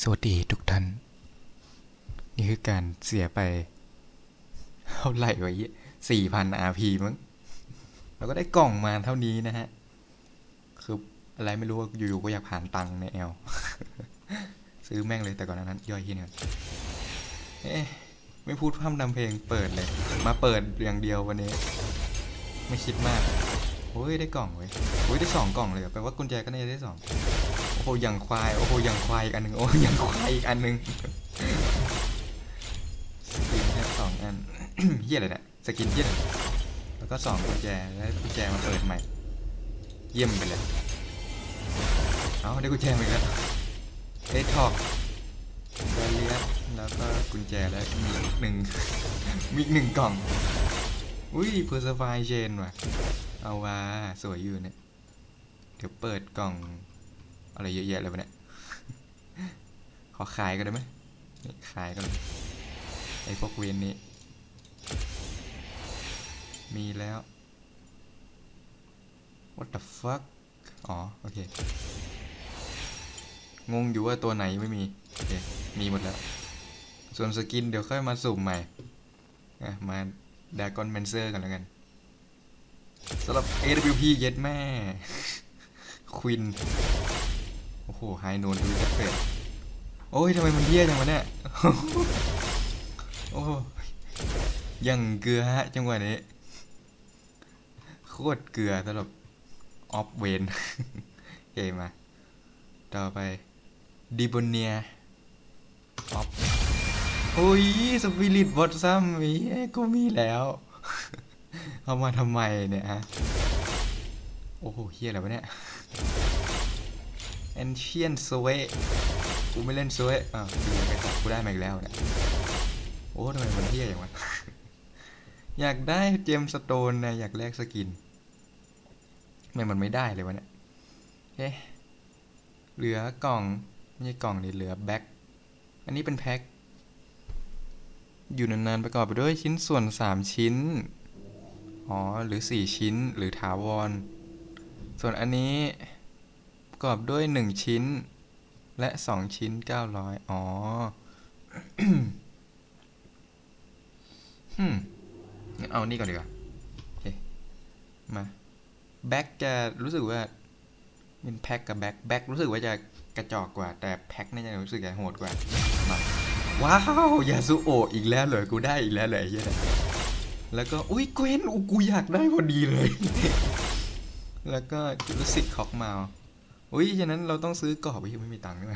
สวัสดีทุกท่าน นี่คือการเสียไปเท่าไหร่วะสี่พัน RP มั้งเราก็ได้กล่องมาเท่านี้นะฮะ คืออะไรไม่รู้ว่าอยู่ๆก็อยากผ่านตังในแอลซื้อแม่งเลยแต่ก่อนนั้น ย่อยที่เนี่ยเอ๊ะไม่พูดพร่ำนำเพลงเปิดเลย มาเปิดอย่างเดียววันนี้ ไม่คิดมากโอ้ยได้กล่องเว้ยโอ้ยได้สองกล่องเลยแปลว่ากุญแจก็น่าจะได้สอง โอ้โหอย่างควาย โอ้โหอย่างควายอีกอันหนึ่งโอ้อย่างควายอีกอันหนึ่งสกินแค่สองอันเฮียอะไรเนี่ยสกินเฮียแล้วก็สองกุญแจแล้วกุญแจมาเปิดใหม่ เยี่ยมไปเลยเอาได้กุญแจมาอีกแล้วได้ทอกดาเลียแล้วก็กุญแจแล้วมีหนึ่งมีหนึ่งกล่อง อุ้ยเพอร์ซฟายเชนว่ะ เอาว่าสวยอยู่เนี่ย เดี๋ยวเปิดกล่อง อะไรเยอะแยะเลยวะเนี่ย ขอขายกันได้ไหมขายกันเลยไอ้พวกเวนนี้ มีแล้ว what the fuck อ๋อ โอเค งงอยู่ว่าตัวไหนไม่มี โอเค มีหมดแล้ว ส่วนสกินเดี๋ยวค่อยมาสุ่มใหม่มาดากอนเมนเซอร์กันแล้วกันสำหรับ AWP เย็ดแม่ควิน โอ้โหไฮโนนดูจะเป็ดโอ้ยทำไมมันเยี่ยจังวะเนี่ย โอ้ยังเกลือฮะ จังหวะนี้ โคตรเกลือสำหรับออฟเวนเฮ้มาต่อไปดิบเนียออฟโอ้ยสปิริตบอทซัมมีก็มีแล้วเอามาทำไมเนี่ยฮะ โอ้โหเฮียอะไรวะเนี่ย Ancient s w a y กูไม่เล่น s w a y อ้าวดูไปจับกูได้มาอีกแล้วเนี่ยโอ้ทำไมมันเที่ยอย่างวะอยากได้เจมสโตนนะอยากแลกสกินทำไมมันไม่ได้เลยวะเนี่ยเอ๊ะเหลือกล่องไม่ใช่กล่องดิเหลือแบ็คอันนี้เป็นแพ็คอยู่นานๆประกอบไปด้วยชิ้นส่วน 3 ชิ้น อ๋อ หรือ 4 ชิ้นหรือถาวร ส่วนอันนี้ ประกอบด้วย1ชิ้น และ2ชิ้น900อ๋อฮึงั้นเอานี่ก่อนดีกว่าโอเคมาแบ็กจะรู้สึกว่าเป็นแพ็กกับแบ็กแบ็กรู้สึกว่าจะกระจอกกว่า แต่แพ็กน่าจะรู้สึกจะโหดกว่ามาว้าวยาสุโออีกแล้วเลยกูได้อีกแล้วเลยเฮียเนี่ยแล้วก็อุ้ยเกวนอูกูอยากได้พอดีเลย แล้วก็รู้สึกคอกมา อุ้ยฉะนั้นเราต้องซื้อกรอบไปยังไม่มีตังค์ใช่ไหม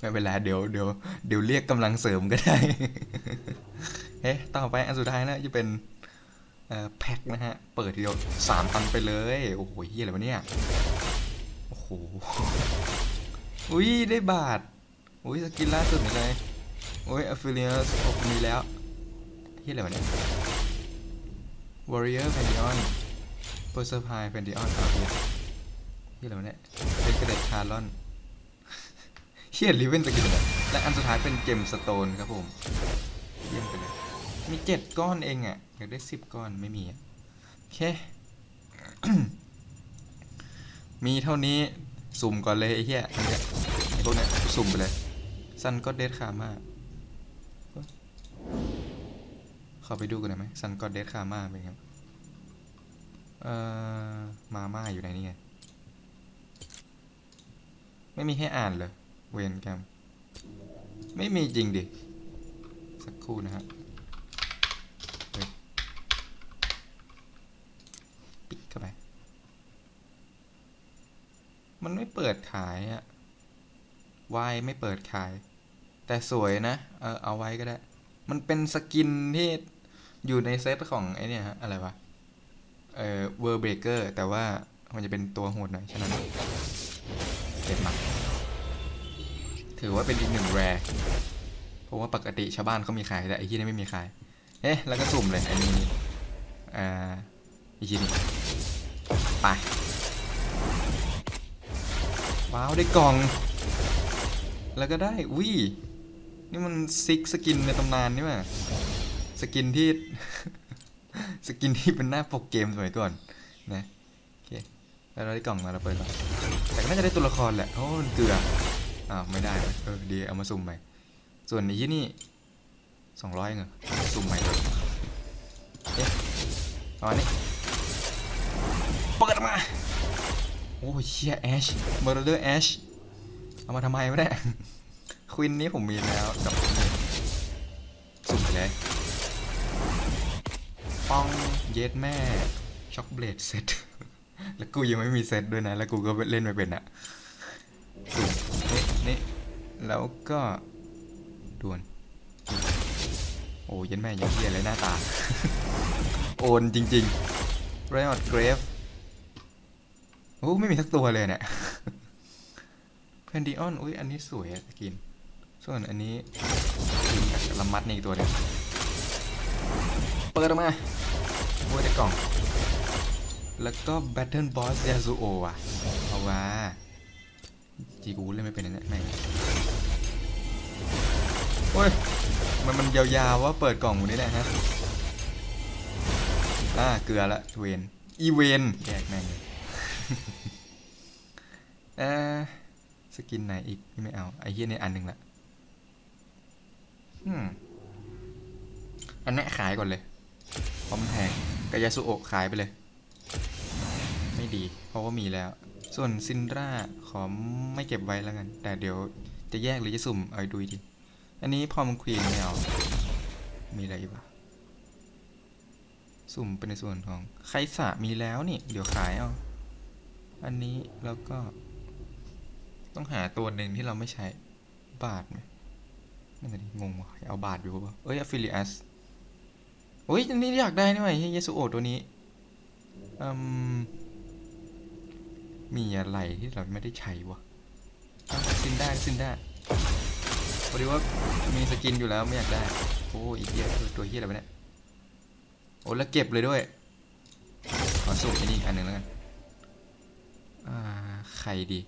ไม่เป็นไรเดี๋ยวเดี๋ยวเดี๋ยวเรียกกำลังเสริมก็ได้เอ๊ะต่อไปอันสุดท้ายนะจะเป็นเอ่อแพ็คนะฮะ เปิดทีเดียวสามพันไปเลย โอ้โหเฮียอะไรวะเนี่ย โอ้โห อุ้ยได้บาท อุ้ยสกินล่าสุดเลยโอ้ย affiliate โอ้มีแล้วเฮียอะไรวะเนี่ย warrior pantheon persify pantheon เอาเฮียเฮียอะไรวะเนี่ยเป็นกระเด็ดคาร์ลอนเฮียลิเวนสกินเลยและอันสุดท้ายเป็นเจมสโตนครับผมเยี่ยมไปเลยมีเจ็ดก้อนเองอะ่ะอยากได้สิบก้อนไม่มีอะโอเค มีเท่านี้สุ่มก่อนเลยไอ้เหี้ยไอ้พวกเนี้ยสุ่มไปเลยซันก็เดดคามาเข้าไปดูกันหน่อยไหมซันก็เดดคามาเป็นไงครับเอ่อมาม่าอยู่ไหนนี่ไง ไม่มีให้อ่านเลยเวนแกรมไม่มีจริงดิ สักครู่นะฮะปิดเข้าไป มันไม่เปิดขายอะวายไม่เปิดขาย แต่สวยนะ เออเอาไว้ก็ได้ มันเป็นสกินที่อยู่ในเซตของไอเนี่ยฮะ อะไรวะ เออเวอร์เบรกเกอร์แต่ว่ามันจะเป็นตัวโหดหน่อยฉะนั้น เก็บมาถือว่าเป็นอีกหนึ่งแรเพราะว่าปกติชาวบ้านเขามีขายแต่ไอ้ที่นี่ไม่มีขายเอ๊ะแล้วก็สุ่มเลยไอ้นี่อ่าอีกทีนี้ไปว้าวได้กล่อง แล้วก็ได้วินี่มันซิกสกินในตำนานนี่ว่ะสกินที่ สกินที่เป็นหน้าปกเกมสมัยก่อนนะโอเคแล้วเราได้กล่องมาเราเปิดก่อน ก็น่าจะได้ตัวละครแหละโอ้มันเกลืออ้าวไม่ได้เออดีเอามาสุ่มใหม่ส่วนนี้ที่นี่สองร้อยเงเหรอสุ่มใหม่เลยเอ๊ะอาอันนี้เปิดมาโอ้ยเชียแอชเมอร์เดอร์แอชเอามาทำไมวะเนี่ยควินนี้ผมมีแล้วกับสุ่มไปเลยป้องเย็ดแม่ช็อกเบลดเซต แล้วกูยังไม่มีเซตด้วยนะ แล้วกูก็เล่นไม่เป็นอะนี่นี่แล้วก็ดวน โอ้ย็นแม่ยังเฮียเลยหน้าตา โอนจริงๆไรออดเกรฟโอ้ไม่มีสักตัวเลยเนี่ยเพนดิออนอุ้ยอันนี้สวยอะสกิน ส่วนอันนี้ละมัดนี่ตัวหนึงเปิดออกมาโอ้ยได้กล่อง แล้วก็ Battle Boss Yasuo อะเอาว่าจีกูเล่นไม่เป็นนะเนี่ยแม่งโอ้ย มันมันยาวๆว่าเปิดกล่องหมดนี่แหละฮะอ่าเกลือละเวนอีเวนแยกแม่งเออสกินไหนอีกนี่ไม่เอาไอ้เหี้ยนี่อันหนึ่งละอืมอันนี้ขายก่อนเลยเพราะมันแพงกายาสุโอะขายไปเลย ดี เพราะว่ามีแล้ว ส่วนซินดราขอไม่เก็บไว้แล้วกัน แต่เดี๋ยวจะแยกหรือจะสุ่มเอาดูอีอันนี้พอมันควีนไม่เอามีอะไรอีกวะสุ่มเป็นในส่วนของไคสะมีแล้วนี่ เดี๋ยวขายเอา อันนี้แล้วก็ ต้องหาตัวหนึ่งที่เราไม่ใช้บาทไหมนั่นแหละดิงงว่ะเอาบาทอยู่ป่ะเอ้ยอฟิลิอัสโอ้ยอันนี้อยากได้นี่หว่าเยสุโอตัวนี้อืม มีอะไรที่เราไม่ได้ใช้วะอ้าวซินได้ซินได้พอดีว่ามีสกินอยู่แล้วไม่อยากได้ โอ้อีเหี้ยตัวเหี้ยอะไรวะเนี่ย โอ้แล้วเก็บเลยด้วย ขอสุ่มอันนี้อีกอันหนึ่งแล้วกัน อ่า ใครดี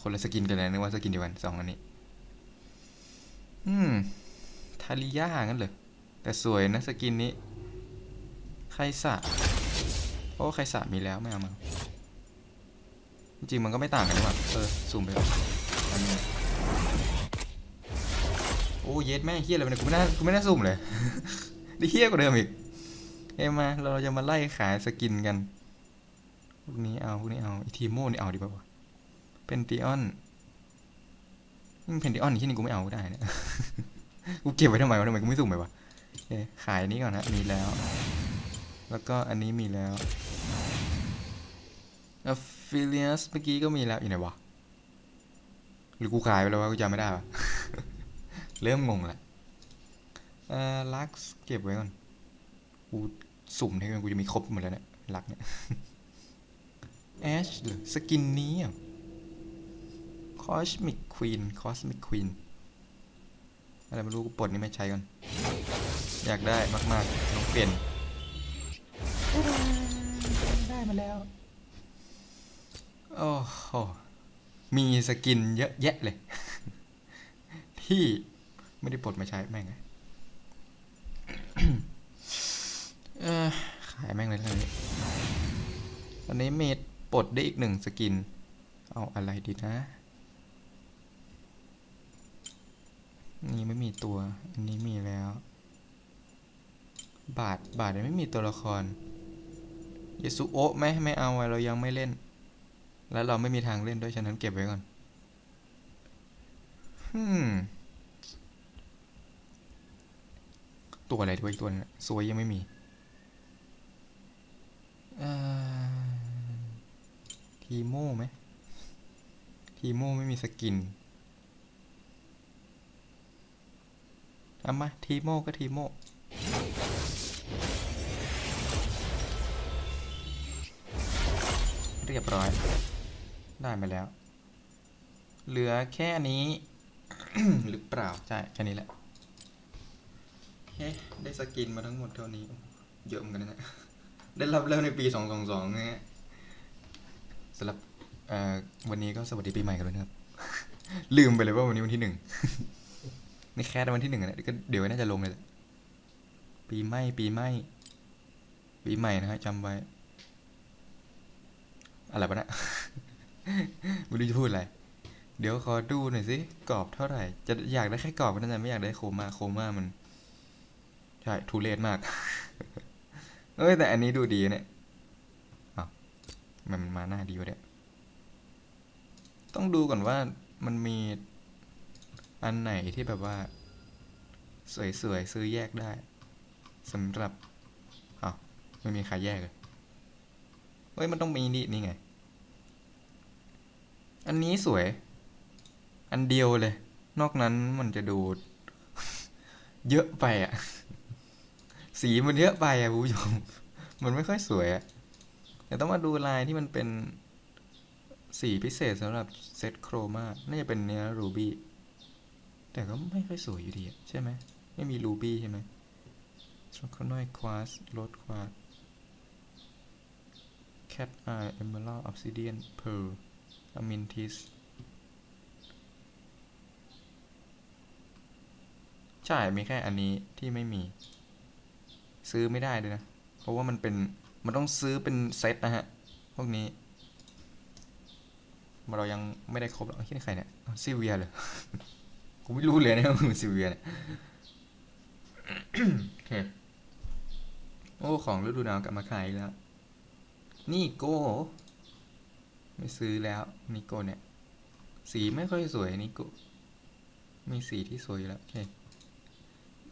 คนละสกินกันเลยนึกว่าสกินเดียวกันสองอันนี้ อืม ทาริยางั้นเลยแต่สวยนะสกินนี้ไครสะ โอ้ไครสะมีแล้วไม่เอามาจริงมันก็ไม่ต่างกันหรอกเออซูมไปอนอันนี้โอ้เย็ดแม่เฮี้ยอะไรเนี่ยกูไม่น่ากูไม่น่าซูมเลยด้เฮี้ยกว่าเดิมอีกเอ้มาเราจะมาไล่ขายสกินกันพวกนี้เอาพวกนี้เอาอีทีโมนี่เอาดีป่าวะเพนติออนเพนติออนที่นี่กูไม่เอาก็ได้เนะกูเก็บไว้ทำไมวะทำไมกูไม่สุ่มไปวะขายนี้ก่อนนะมีแล้ว แล้วก็อันนี้มีแล้ว affiliates เมื่อกี้ก็มีแล้วอยู่ไหนวะ หรือกูขายไปแล้ววะกูจำไม่ได้วะเริ่มงงละเอ่อลักเก็บไว้ก่อน กูสุ่มให้กันกูจะมีครบหมดแล้วเนี่ยลักเนี่ยแอชหรือสกินนี้อะ Cosmic Queen Cosmic Queen อะไรไม่รู้กูปลดนี่ไม่ใช้ก่อน อยากได้มากๆต้องเปลี่ยน มาแล้ว โอ้โห มีสกินเยอะแยะเลย ที่ไม่ได้ปลดมาใช้แม่งเออขายแม่งเลยเท่านี้ตอนนี้เมดปลดได้อีกหนึ่งสกิน เอาอะไรดีนะ นี่ไม่มีตัว อันนี้มีแล้ว บาทบาทยังไม่มีตัวละคร เยสุโอะไหมไม่เอาเรายังไม่เล่น แล้วเราไม่มีทางเล่นด้วยฉะนั้นเก็บไว้ก่อนฮึมตัวอะไรด้วยอีกตัวนึงซวยยังไม่มีทีโม่ไหมทีโม่ไม่มีสกินเอามาทีโม่ก็ทีโม่ เรียบร้อย ได้มาแล้ว เหลือแค่นี้ หรือเปล่า ใช่ แค่นี้แหละเฮ้ได้สกินมาทั้งหมดเท่านี้ เยอะเหมือนกันนะได้รับเริ่มในปีสองสองสองนะฮะสำหรับวันนี้ก็สวัสดีปีใหม่กันด้วยนะครับ ลืมไปเลยว่าวันนี้วันที่หนึ่งนี่แค่วันที่หนึ่งอะเนี่ยก็เดี๋ยวน่าจะลงเลยแหละปีใหม่ปีใหม่ปีใหม่นะฮะจำไว้ อะไรปะเนะไม่รู้จะพูดอะไร เดี๋ยวขอดูหน่อยสิกรอบเท่าไหร่ จะอยากได้แค่กรอบก็น่าจะไม่อยากได้โคม่าโคม่ามัน ใช่ทุเรศมาก เอ้ยแต่อันนี้ดูดีเนี่ยอ้าวมันมาหน้าดีวะเนี่ยต้องดูก่อนว่ามันมีอันไหนที่แบบว่า สวยๆ ซื้อแยกได้สำหรับอ้าวไม่มีใครแยกเลยเฮ้ยมันต้องมีนี่นี่ไง อันนี้สวย อันเดียวเลย นอกนั้นมันจะดูเยอะไปอะสีมันเยอะไปอะคุณผู้ชม มันไม่ค่อยสวยอะแต่ต้องมาดูลายที่มันเป็นสีพิเศษสำหรับเซตโครมาน่าจะเป็นเนื้อรูบี้ แต่ก็ไม่ค่อยสวยอยู่ดีอะใช่ไหม ไม่มีรูบี้ใช่ไหมสโคน้อยควาสโรดควาสแคทไอเอมเบลอออฟซิเดียนเพร์ล อะมินทิส ใช่ มีแค่อันนี้ที่ไม่มี ซื้อไม่ได้ด้วยนะ เพราะว่ามันเป็น มันต้องซื้อเป็นเซตนะฮะ พวกนี้เรายังไม่ได้ครบหรอกคิดใครเนี่ยซิเวียเลยกูไม่รู้เลยนะว่ามันซิเวียเนี่ยโอเคโอ้ ของฤดูหนาวกลับมาขายแล้ว นี่โก ไม่ซื้อแล้วนิโกเนี่ย สีไม่ค่อยสวยนิโกมีสีที่สวยแล้วโอเค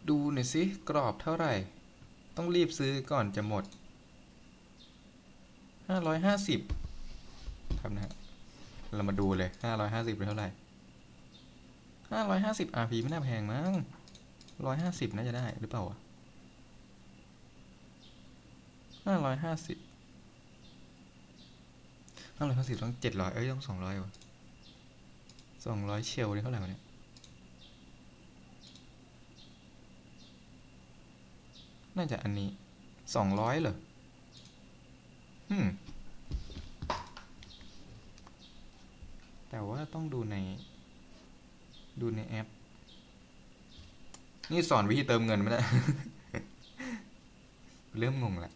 ดูหน่อยสิกรอบเท่าไหร่ ต้องรีบซื้อก่อนจะหมด 550 ครับนะฮะเรามาดูเลย 550เป็นเท่าไหร่ 550 RP ไม่น่าแพงมั้ง 150 น่าจะได้หรือเปล่าวะ550 ต้องร้อยห้าสิบต้องเจ็ดร้อยเอ้ยต้องสองร้อยวะสองร้อยเชลนี่เท่าไหร่วะเนี่ยน่าจะอันนี้สองร้อยเหรอฮึมแต่ว่าต้องดูใน ดูในแอป นี่สอนวิธีเติมเงินไหมนะ เริ่มงงแหละ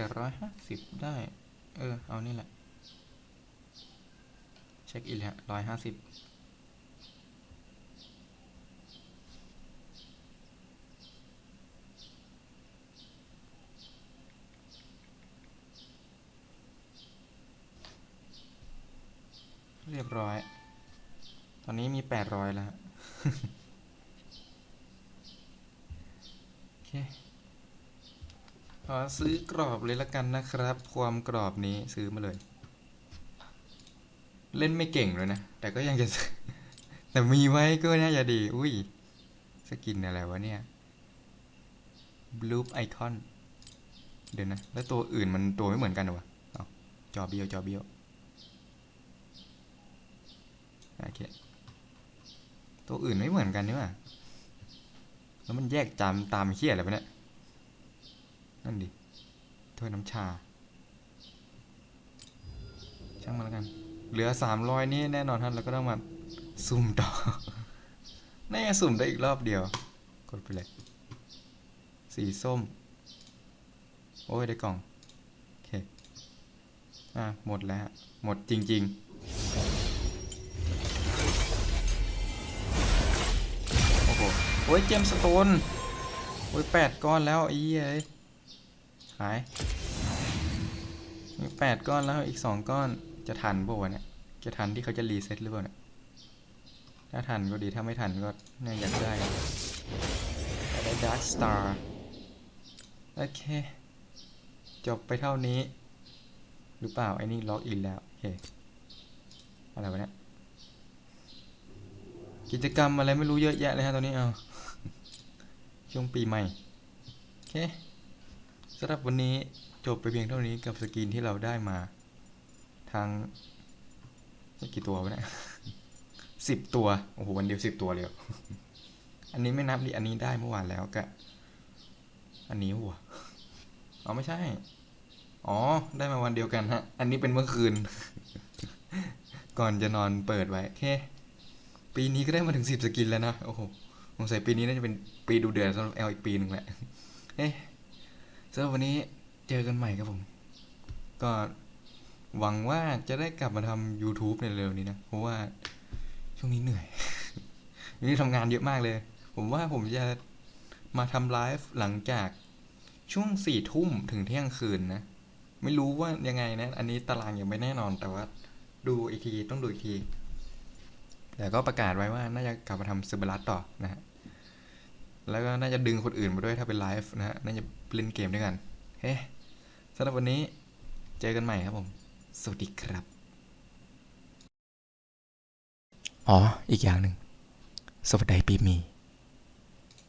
แต่ร้อยห้าสิบได้ เออ เอานี่แหละ เช็คอินแล้วร้อยห้าสิบเรียบร้อย ตอนนี้มีแปดร้อยแล้วโอเค อซื้อกรอบเลยละกันนะครับ ความกรอบนี้ซื้อมาเลย เล่นไม่เก่งเลยนะ แต่ก็ยังจะ แต่มีไว้ก็น่าจะดี อุ้ย สกินอะไรวะเนี่ย Bloop Icon เดี๋ยวนะ แล้วตัวอื่นมันตัวไม่เหมือนกันหรอวะเอาจอเบี้ยว จอเบี้ยว โอเค ตัวอื่นไม่เหมือนกันนี่หว่าแล้วมันแยกจำตามเฮียอะไรปะเนี่ย นั่นดิถ้วยน้ำชา ช่างมันแล้วกัน เหลือสามร้อยนี่แน่นอนท่านเราก็ต้องมาสุ่มต่อน่สุ่มได้อีกรอบเดียว กดไปเลย สีส้ม โอ้ยได้กล่อง โอเค อะ หมดแล้วฮะหมดจริงๆโอ้โหโอ้ยเจมสโตน โอ้ยแปดก้อนแล้วไอ้เหี้ยเอ้ย หาย มีแปดก้อนแล้วอีกสองก้อนจะทันป่วะเนี่ย จะทันที่เขาจะรีเซ็ตหรือเปล่าเนี่ย ถ้าทันก็ดีถ้าไม่ทันก็น่าอยากได้ได้ดาร์ s สตาร์โอเค จบไปเท่านี้ หรือเปล่าไอ้นี่ล็อกอินแล้ว โอเค อะไรวะเนี่ยกิจกรรมอะไรไม่รู้เยอะแยะเลยฮะตอนนี้เอาช่วงปีใหม่ โอเค สำหรับวันนี้จบไปเพียงเท่านี้กับสกินที่เราได้มาทางกี่ตัววะเนี่ยสิบตัว โอ้โห วันเดียวสิบตัวเลยอันนี้ไม่นับดิ อันนี้ได้เมื่อวานแล้วกับอันนี้หัวอ๋อไม่ใช่ อ๋อ ได้มาวันเดียวกันฮะ อันนี้เป็นเมื่อคืน ก่อนจะนอนเปิดไว้โอเคปีนี้ก็ได้มาถึงสิบสกินแล้วนะ โอ้โห สงสัยปีนี้น่าจะเป็นปีดูเดือดสำหรับแอลอีกปีหนึ่งแหละเฮ้ สำหรับวันนี้เจอกันใหม่ครับผม ก็หวังว่าจะได้กลับมาทำ YouTube ในเร็วนี้นะ เพราะว่าช่วงนี้เหนื่อยวันนี้ทำงานเยอะมากเลย ผมว่าผมจะมาทำไลฟ์หลังจากช่วงสี่ทุ่มถึงเที่ยงคืนนะ ไม่รู้ว่ายังไงนะ อันนี้ตารางยังไม่แน่นอน แต่ว่าดูอีกทีต้องดูอีกที แต่ก็ประกาศไว้ว่าน่าจะกลับมาทำซูเปอร์ลัสต่อนะฮะ แล้วก็น่าจะดึงคนอื่นมาด้วยถ้าเป็นไลฟ์นะฮะ น่าจะ เล่นเกมด้วยกัน เฮ้สำหรับวันนี้เจอกันใหม่ครับผม สวัสดีครับ อ๋อ อีกอย่างหนึ่งสวัสดีปีมี